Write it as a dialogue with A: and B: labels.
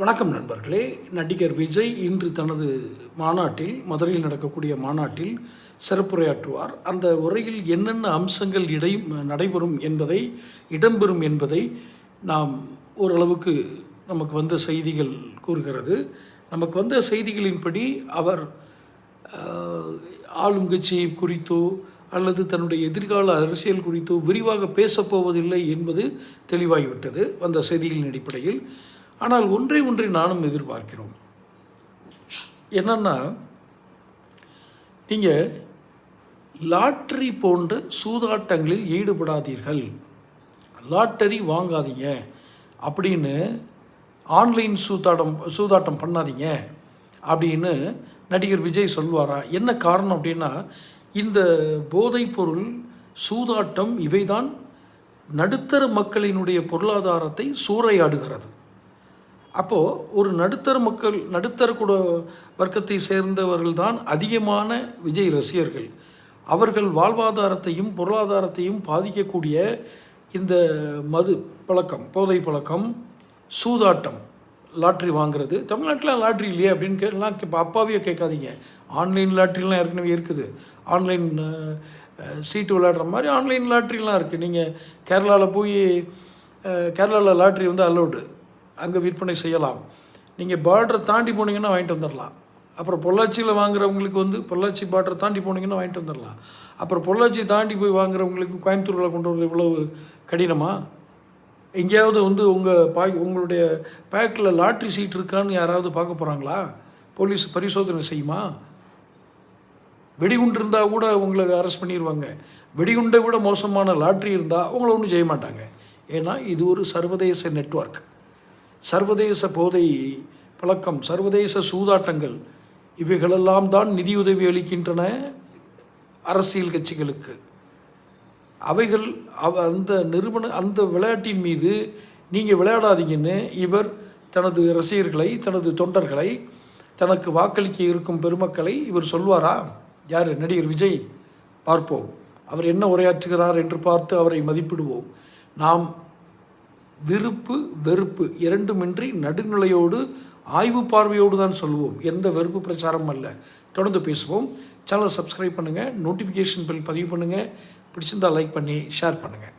A: வணக்கம் நண்பர்களே. நடிகர் விஜய் இன்று தனது மாநாட்டில் மதுரையில் நடக்கக்கூடிய மாநாட்டில் சிறப்புரையாற்றுவார். அந்த உரையில் என்னென்ன அம்சங்கள் இடை நடைபெறும் என்பதை இடம்பெறும் என்பதை நாம் ஓரளவுக்கு நமக்கு வந்த செய்திகள் கூறுகிறது. நமக்கு வந்த செய்திகளின்படி அவர் ஆளும் கட்சியை குறித்தோ அல்லது தன்னுடைய எதிர்கால அரசியல் குறித்தோ விரிவாக பேசப்போவதில்லை என்பது தெளிவாகிவிட்டது. வந்த செய்திகளின் அடிப்படையில் ஆனால் ஒன்றை ஒன்றை நானும் எதிர்பார்க்கிறோம். என்னன்னா நீங்கள் லாட்டரி போன்ற சூதாட்டங்களில் ஈடுபடாதீர்கள். லாட்டரி வாங்காதீங்க. அப்படின்னு ஆன்லைன் சூதாட்டம் சூதாட்டம் பண்ணாதீங்க. அப்படின்னு நடிகர் விஜய் சொல்வாரா? என்ன காரணம் அப்படின்னா இந்த போதைப்பொருள் சூதாட்டம் இவைதான் நடுத்தர மக்களினுடைய பொருளாதாரத்தை சூறையாடுகிறது. அப்போது ஒரு நடுத்தர மக்கள் நடுத்தர குட வர்க்கத்தை சேர்ந்தவர்கள் தான் அதிகமான விஜய் ரசிகர்கள். அவர்கள் வாழ்வாதாரத்தையும் பொருளாதாரத்தையும் பாதிக்கக்கூடிய இந்த மது பழக்கம் போதை பழக்கம் சூதாட்டம் லாட்ரி வாங்குறது. தமிழ்நாட்டில் லாட்ரி இல்லையே அப்படின்னு கேட்கலாம் இப்போ அப்பாவே கேட்காதீங்க. ஆன்லைன் லாட்ரிலாம் ஏற்கனவே இருக்குது. ஆன்லைன் சீட்டு விளையாடுற மாதிரி ஆன்லைன் லாட்ரிலாம் இருக்குது நீங்கள் கேரளாவில் போய் கேரளாவில் லாட்ரி வந்து அலௌடு. அங்கே விற்பனை செய்யலாம். நீங்கள் பார்டரை தாண்டி போனீங்கன்னா வாங்கிட்டு வந்துடலாம் அப்புறம் பொள்ளாச்சியில் வாங்குறவங்களுக்கு வந்து பொள்ளாச்சி பார்டரை தாண்டி போனீங்கன்னா வாங்கிட்டு வந்துடலாம் அப்புறம் பொள்ளாச்சி தாண்டி போய் வாங்குறவங்களுக்கு கோயம்புத்தூரில் கொண்டு வரது இவ்வளவு கடினமா? எங்கேயாவது வந்து உங்கள் பா உங்களுடைய பேக்கில் லாட்ரி சீட் இருக்கான்னு யாராவது பார்க்க போகிறாங்களா போலீஸ் பரிசோதனை செய்யுமா? வெடிகுண்டு இருந்தால் கூட உங்களை அரெஸ்ட் பண்ணிடுவாங்க வெடிகுண்டை விட மோசமான லாட்ரி இருந்தால் உங்களை ஒன்றும் செய்ய மாட்டாங்க. ஏன்னா இது ஒரு சர்வதேச நெட்வொர்க் சர்வதேச போதை பழக்கம் சர்வதேச சூதாட்டங்கள் இவைகளெல்லாம் தான் நிதியுதவி அளிக்கின்றன அரசியல் கட்சிகளுக்கு. அவைகள் அவ அந்த நிறுவன அந்த விளையாட்டின் மீது நீங்கள் விளையாடாதீங்கன்னு இவர் தனது ரசிகர்களை தனது தொண்டர்களை தனக்கு வாக்களிக்க இருக்கும் பெருமக்களை இவர் சொல்வாரா? யார்? நடிகர் விஜய். பார்ப்போம். அவர் என்ன உரையாற்றுகிறார் என்று பார்த்து அவரை மதிப்பிடுவோம். நாம் விருப்பு வெறுப்பு இரண்டுமின்றி நடுநிலையோடு ஆய்வு பார்வையோடு தான் சொல்லுவோம் எந்த வெறுப்பு பிரச்சாரமும் அல்ல. தொடர்ந்து பேசுவோம். சேனலை சப்ஸ்கிரைப் பண்ணுங்கள் நோட்டிஃபிகேஷன் பில் பதிவு பண்ணுங்கள் பிடிச்சிருந்தா லைக் பண்ணி ஷேர் பண்ணுங்கள்